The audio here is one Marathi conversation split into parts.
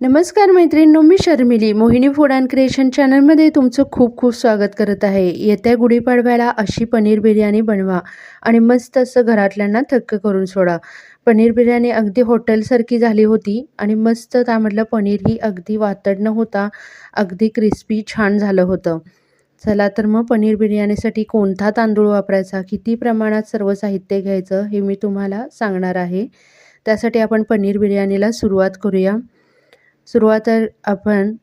नमस्कार मैत्रिणींनो मी Sharmili. Mohini food and creation चॅनलमध्ये तुमचं खूप खूप स्वागत करत आहे. येत्या गुढीपाडव्याला अशी पनीर बिर्याणी बनवा आणि मस्त असं घरातल्यांना थक्क करून सोडा. पनीर बिर्याणी अगदी हॉटेलसारखी झाली होती आणि मस्त त्यामधलं पनीरही अगदी वातड न होता अगदी क्रिस्पी छान झालं होतं. चला तर मग पनीर बिर्याणीसाठी कोणता तांदूळ वापरायचा किती प्रमाणात सर्व साहित्य घ्यायचं हे मी तुम्हाला सांगणार आहे. त्यासाठी आपण पनीर बिर्याणीला सुरुवात करूया. सुरुवात आपण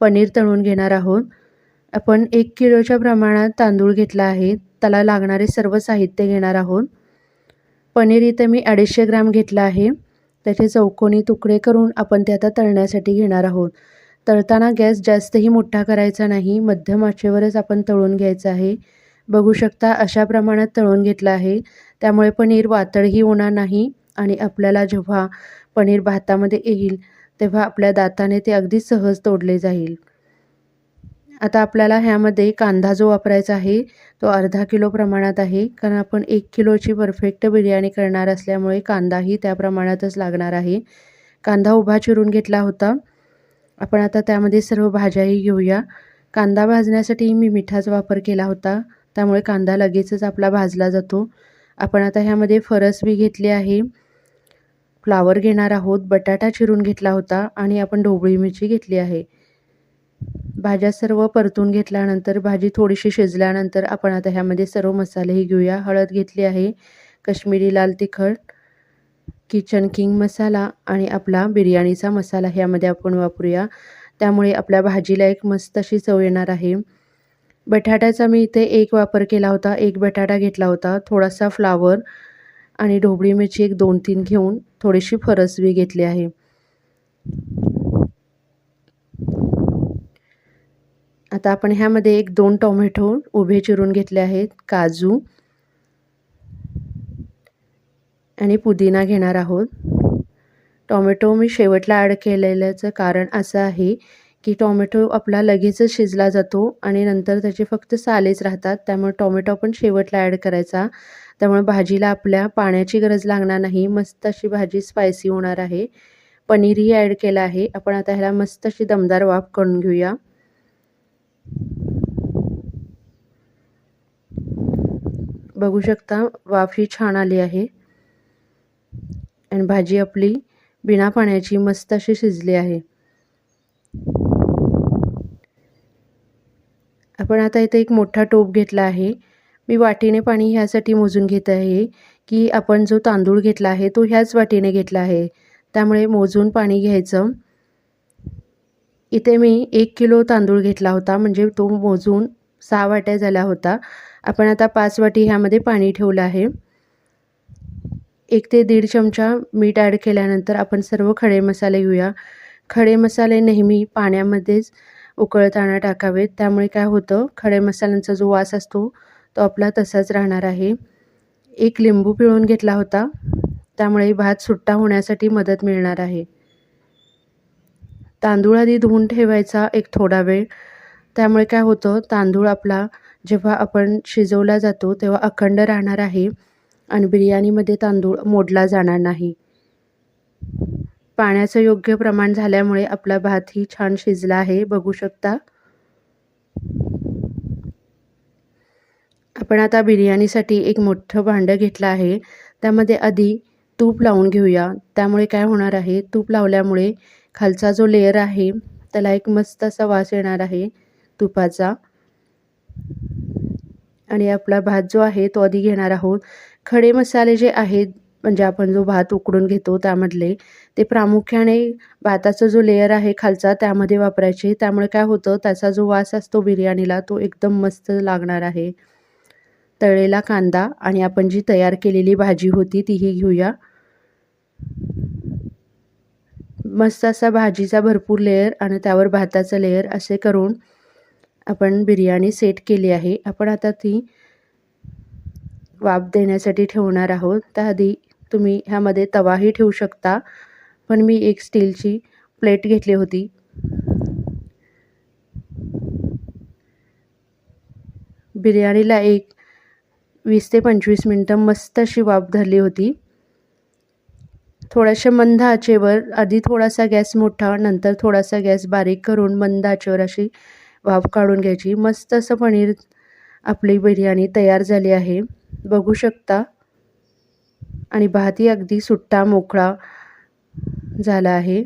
पनीर तळून घेणार आहोत. आपण एक किलोच्या प्रमाणात तांदूळ घेतला आहे. त्याला लागणारे सर्व साहित्य घेणार आहोत. पनीर इथं मी अडीचशे ग्राम घेतलं आहे. त्याचे चौकोनी तुकडे करून आपण ते आता तळण्यासाठी घेणार आहोत. तळताना गॅस जास्तही मोठा करायचा नाही. मध्यम आचेवरच आपण तळून घ्यायचं आहे. बघू शकता अशा प्रमाणात तळून घेतलं आहे. त्यामुळे पनीर वातळही होणार नाही आणि आपल्याला जेव्हा पनीर भातामध्ये येईल तेव्हा आपल्या दाताने ते अगदी सहज तोडले जाईल. आता आपल्याला ह्यामध्ये कांदा जो वापरायचा आहे तो अर्धा किलो प्रमाणात आहे. कारण आपण एक किलोची परफेक्ट बिर्याणी करणार असल्यामुळे कांदाही त्या प्रमाणातच लागणार आहे. कांदा उभा चिरून घेतला होता. आपण आता त्यामध्ये सर्व भाज्याही घेऊया. कांदा भाजण्यासाठी मी मिठाचा वापर केला होता. त्यामुळे कांदा लगेचच आपला भाजला जातो. आपण आता ह्यामध्ये फरसबी घेतली आहे. फ्लावर घेणार आहोत बटाटा चिरून घेतला होता आणि आपण ढोबळी मिरची घेतली आहे. भाज्या सर्व परतून घेतल्यानंतर भाजी थोडीशी शिजल्यानंतर आपण आता ह्यामध्ये सर्व मसालेही घेऊया. हळद घेतली आहे कश्मीरी लाल तिखट किचन किंग मसाला आणि आपला बिर्याणीचा मसाला ह्यामध्ये आपण वापरूया. त्यामुळे आपल्या भाजीला एक मस्त अशी चव येणार आहे. बटाट्याचा मी इथे एक वापर केला होता एक बटाटा घेतला होता. थोडासा फ्लावर आणि ढोबळी मिरची एक दोन तीन घेऊन थोडीशी फरसबी घेतली आहे. आता आपण ह्यामध्ये एक दोन टोमॅटो उभे चिरून घेतले आहेत काजू. आणि पुदिना घेणार आहोत. टोमॅटो मी शेवटला ॲड केलेल्याचं कारण असं आहे की टॉमॅटो आपला लगेचच शिजला जातो आणि नंतर त्याचे फक्त सालेच राहतात. त्यामुळे टॉमॅटो आपण शेवटला ॲड करायचा. त्यामुळे भाजीला आपल्या पाण्याची गरज लागणार नाही. मस्त अशी भाजी स्पायसी होणार आहे. पनीरही ॲड केलं आहे. आपण आता ह्याला मस्त अशी दमदार वाफ करून घेऊया. बघू शकता वाफ ही छान आली आहे. आणि भाजी आपली बिना पाण्याची मस्त अशी शिजली आहे. आपण आता इथे एक मोठा टोप घेतला आहे. मी वाटीने पाणी ह्यासाठी मोजून घेत आहे की आपण जो तांदूळ घेतला आहे तो ह्याच वाटीने घेतला आहे. त्यामुळे मोजून पाणी घ्यायचं. इथे मी एक किलो तांदूळ घेतला होता म्हणजे तो मोजून सहा वाट्या झाला होता. आपण आता पाच वाटी ह्यामध्ये पाणी ठेवलं आहे. एक ते दीड चमचा मीठ ॲड केल्यानंतर आपण सर्व खडे मसाले घेऊया. खडे मसाले नेहमी पाण्यामध्येच उकळताना टाकावेत. त्यामुळे काय होतं खडे मसाल्यांचा जो वास असतो तो आपला तसाच राहणार आहे. एक लिंबू पिळून घेतला होता. त्यामुळे भात सुट्टा होण्यासाठी मदत मिळणार आहे. तांदूळ आधी धुवून ठेवायचा एक थोडा वेळ. त्यामुळे काय होतं तांदूळ आपला जेव्हा आपण शिजवला जातो तेव्हा अखंड राहणार आहे आणि बिर्याणीमध्ये तांदूळ मोडला जाणार नाही. पाण्याचं योग्य प्रमाण झाल्यामुळे आपला भातही छान शिजला आहे. बघू शकता. आपण आता बिर्याणीसाठी एक मोठं भांडं घेतलं आहे. त्यामध्ये आधी तूप लावून घेऊया. त्यामुळे काय होणार आहे? तूप लावल्यामुळे खालचा जो लेअर आहे त्याला एक मस्त असा वास येणार आहे तुपाचा. आणि आपला भात जो आहे तो आधी घेणार आहोत. खडे मसाले जे आहेत म्हणजे आपण जो भात उकडून घेतो त्यामधले ते प्रामुख्याने भाताचा जो लेअर आहे खालचा त्यामध्ये वापरायचे. त्यामुळे काय होतं त्याचा जो वास असतो बिर्याणीला तो एकदम मस्त लागणार आहे. तळलेला कांदा आणि आपण जी तयार केलेली भाजी होती तीही घेऊया. मस्त असा भाजीचा भरपूर लेअर आणि त्यावर भाताचा लेअर असे करून आपण बिर्याणी सेट केली आहे. आपण आता ती वाफ देण्यासाठी ठेवणार आहोत. त्याआधी तुम्ही ह्यामध्ये तवाही ठेवू शकता. पण मी एक स्टीलची प्लेट घेतली होती. बिर्याणीला एक वीस ते पंचवीस मिनटं मस्त अशी वाफ धरली होती. थोड्याशा मंद आचेवर आधी थोडासा गॅस मोठा नंतर थोडासा गॅस बारीक करून मंद आचेवर अशी वाफ काढून घ्यायची. मस्त असं पनीर आपली बिर्याणी तयार झाली आहे. बघू शकता. आणि भातही अगदी सुट्टा मोकळा झाला आहे.